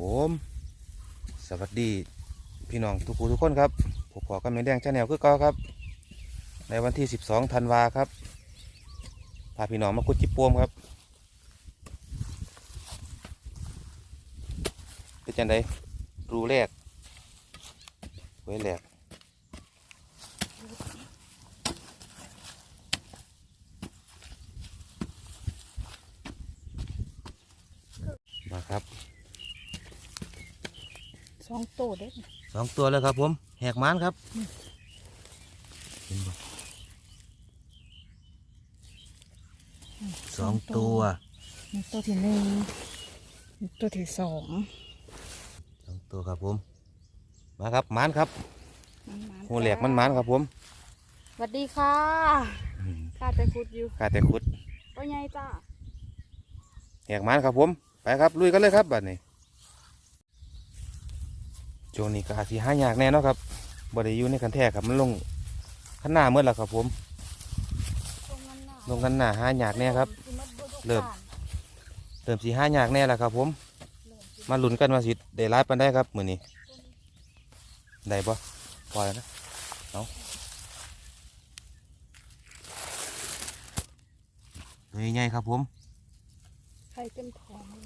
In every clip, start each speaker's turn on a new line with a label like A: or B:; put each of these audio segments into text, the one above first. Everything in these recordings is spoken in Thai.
A: ผม สวัสดีพี่น้องทุกผู้ทุกคนครับผมขอกันเมแดงชาแนลคือเก่าครับ ในวันที่ 12ธันวาครับพาพี่น้องมาคุดจิปวมครับเป็นจังไดรูแรกไว้แหลกมาครับ
B: สองโตเด็ก
A: สองตัวแล้วครับ ผมแหกม้านครับเห็นบ่สองตัว
B: นี่ตัวที่หนึ่งนี่ตัวที่สอง
A: สองตัวครับผม มาครับม้านครับ
B: มันๆ
A: หูแหลกมันม้านครับผม
B: สวัสดีค่ะ
A: อืม
B: ข้าแต่คุดอยู่
A: กาแต่ขุด
B: ตัวใหญ่จ้า
A: แหกม้านครับผม ไปครับลุยกันเลยครับบัดนี้ โจงนี้ก็อาจสิหายากแน่เนาะครับบ่ได้อยู่ในคันแท้ครับมันลงขันหน้าเมื่อแล้วครับผม
B: ตรงนั้นน่ะ
A: ลงขันหน้าหายากแน่ครับ เริ่มเติมสีหายากแน่ล้วครับผม มาลุ้นกันว่าสิได้ร้ายปันได้ครับมือนี้ได้ปะพอแล้วนะเอาตัวใหญ่ๆครับผม
B: ไข่เต็มท้อง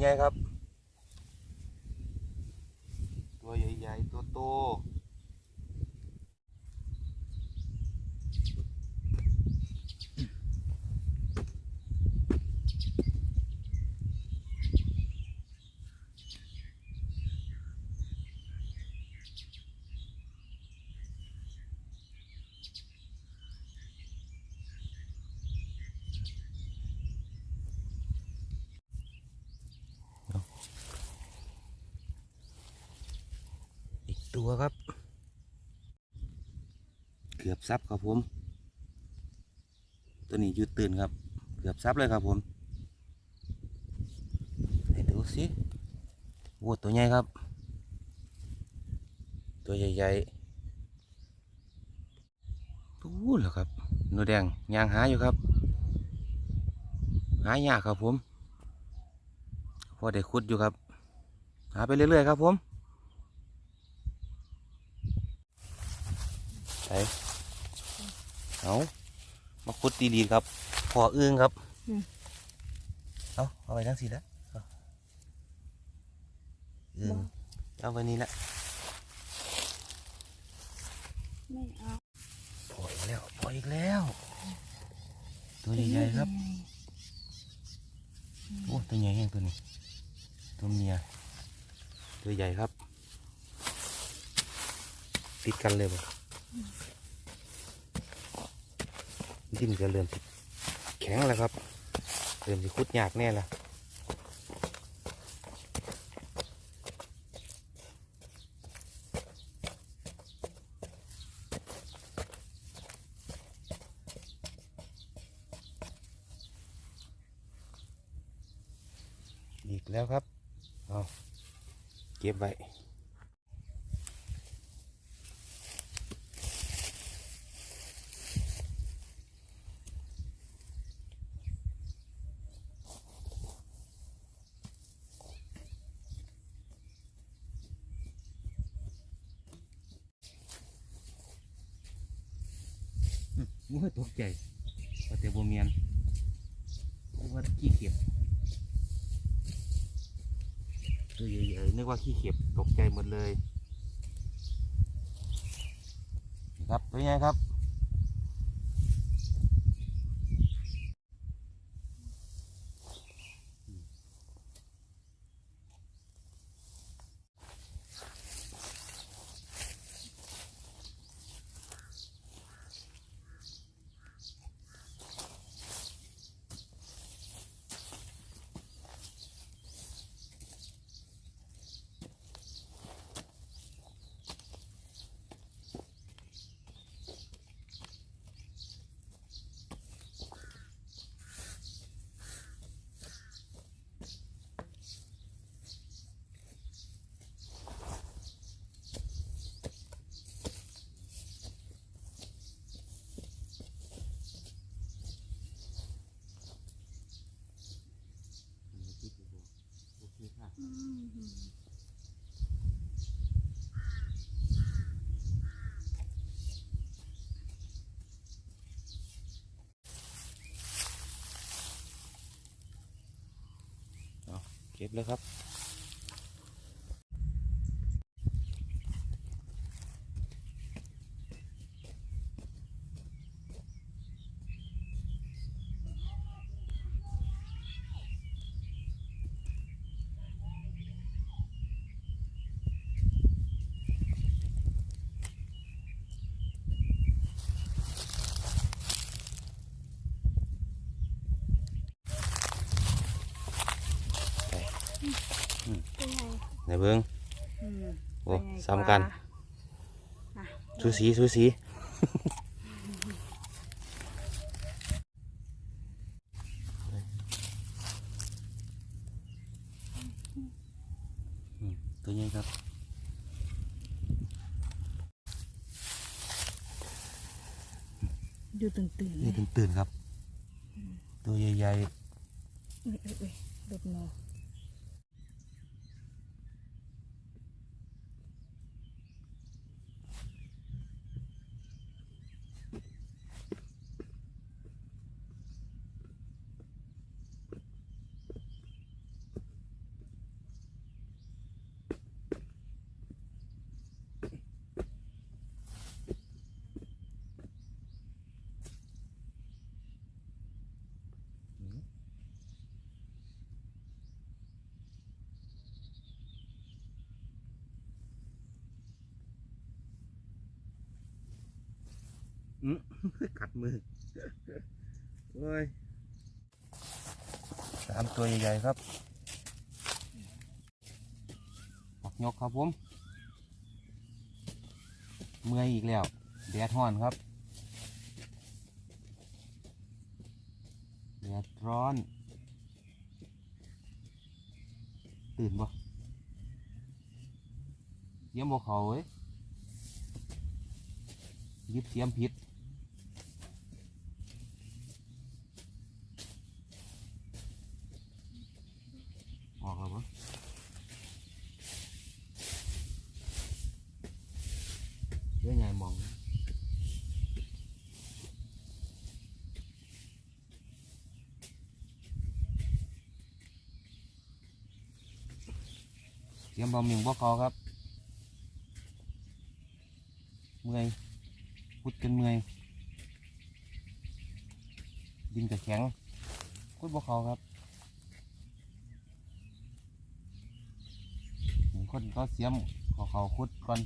A: ใหญ่ครับ ตัวใหญ่ๆตัวโตอีก ตัวครับ เกือบซับครับผม ตัวนี้ยืดตื่นครับ เกือบซับเลยครับผมให้ดูสิโอ้ตัวใหญ่ครับ ตัวใหญ่ๆตู้เหรอครับหนูแดงยางหาอยู่ครับ หายากครับผมพอได้ขุดอยู่ครับ หาไปเรื่อยๆครับผม ไปเอามาขุดดีๆครับพออึ้งครับเอาเอาไปทั้งสี่แล้วเอาอึ้งเอาไปนี่ละ
B: ไม่เอา
A: พออีกแล้วพออีกแล้ว ตัวใหญ่ๆครับโอ้ตัวใหญ่แห้งตัวนี้ตัวเมียตัวใหญ่ครับ ติดกันเลยบ่ ดินจะเริ่มแข็งแล้วครับ เริ่มจะคุดยากแน่ละอีกแล้วครับ เอาเก็บไว้ โอ้ยตกใจว่าแต่บ่เมียนโอ้กว่าขี้เข็บตัวใหญ่ๆนึกว่าขี้เข็บตกใจหมดเลย ครับเป็นไงครับ เก็บเลยครับ
B: ง
A: ไหนเบิ้ง
B: อืม
A: โอ้
B: เป็นไง
A: ซ้ำกัน
B: อะ
A: สูสีสูสี อืมตัวนี้ครับ
B: อยู่ตื่นตื่นๆเล
A: นี่
B: ย
A: ตื่นตื่นๆครับ ตัวใหญ่
B: เอ้ยเอ้ยเอ้ยหลุดมือ
A: ๆอืม กัดมือโอ้ยสามตัวใหญ่ๆครับปักยกครับผม เมื่อยอีกแล้ว แดดร้อนครับ แดดร้อน ตื่นบ่เยี่ยมบ่เขาเว้ยหยิบเสียมผิด ออกแล้วปะเยอะใหญ่มอง เตรียมบะหมี่พวกเขาครับ เมื่อยพุดกันเมื่อย ดินกับแข็งคุดพวกเขาครับคนก็เสียมขาเขาคุดก่อน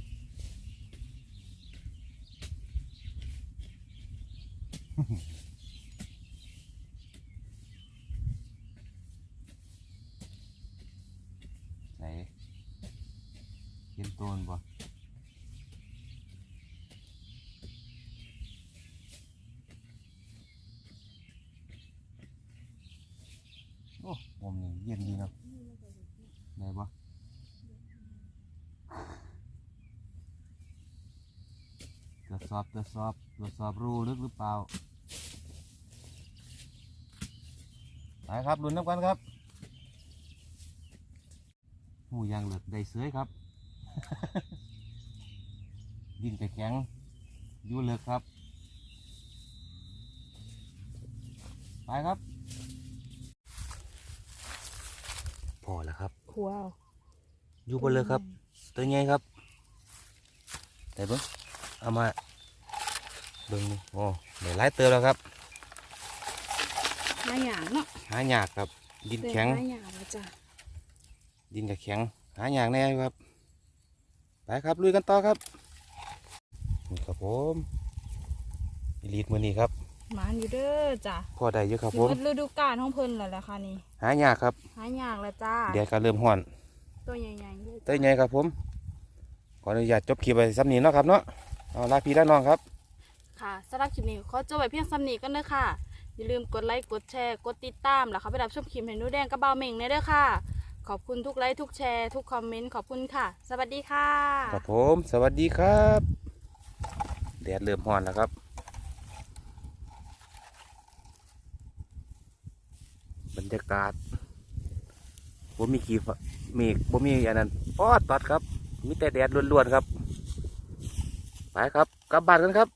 A: ใส่ เห็นตัวมันบ่โอ้ผมนี่เย็นดีนะได้บ่ตรวจสอบตรวจสอบตรวจสอบรูลึกหรือเปล่าไปครับลุ้นน้ำกันครับหูยางเหลือกได้เสือครับ ดินกระแข็งอยู่เหลือกครับ ไปครับอแล้วครับ
B: ครัวเอา
A: อยู่บนเลยครับ ตัวใหญ่ครับ แต่เบิ้งเอามาเบิ้งนี่โอ้เดี๋ยวไล่เติมแล้วครับ
B: หาหยางเนาะ
A: หายากครับ ดินแข็ง
B: หาหยางแล้วจ้ะ
A: ดินกับแข็ง หายากแน่อยู่ครับ ไปครับลุยกันต่อครับนี่ครับผมอีลีดมือนี้ครับ
B: หมานอยู่เด้อจ้ะ
A: พอได้เยอะครับ
B: สิ
A: ผม
B: หมดฤดูกาลของเพิ่นแล้วแหละค่ะนี่
A: หายากครับ
B: หาหยางแล้วจ้า
A: เดี๋ยวก็เริ่มห่อน
B: ตัวใหญ่ๆเลย
A: เต้ยใหญ่ครับผมขออนุญาตจบคลิปไปซ้ำนี้เนาะครับเนาะเอาลาพี่ลาน้องครับ
B: ค่ะสำหรับคลิปนี้ขอจบไว้เพียงซ้ำนี้กันเด้อค่ะอย่าลืมกดไลค์กดแชร์กดติดตามแล้วค่ะไปรับชมคลิปให้หนูแดงกับเบาเหม่งในเด้อค่ะ ขอบคุณทุกไลค์ทุกแชร์ทุกคอมเมนต์ขอบคุณค่ะ สวัสดีค่ะ
A: ครับผม สวัสดีครับแดดเริ่มห่อนแล้วครับบรรยากาศผมมีกี่เมฆผมมีอันนั้นปอดตัดครับ มีแต่แดดล้วนๆครับ ไปครับ กลับบ้านกันครับ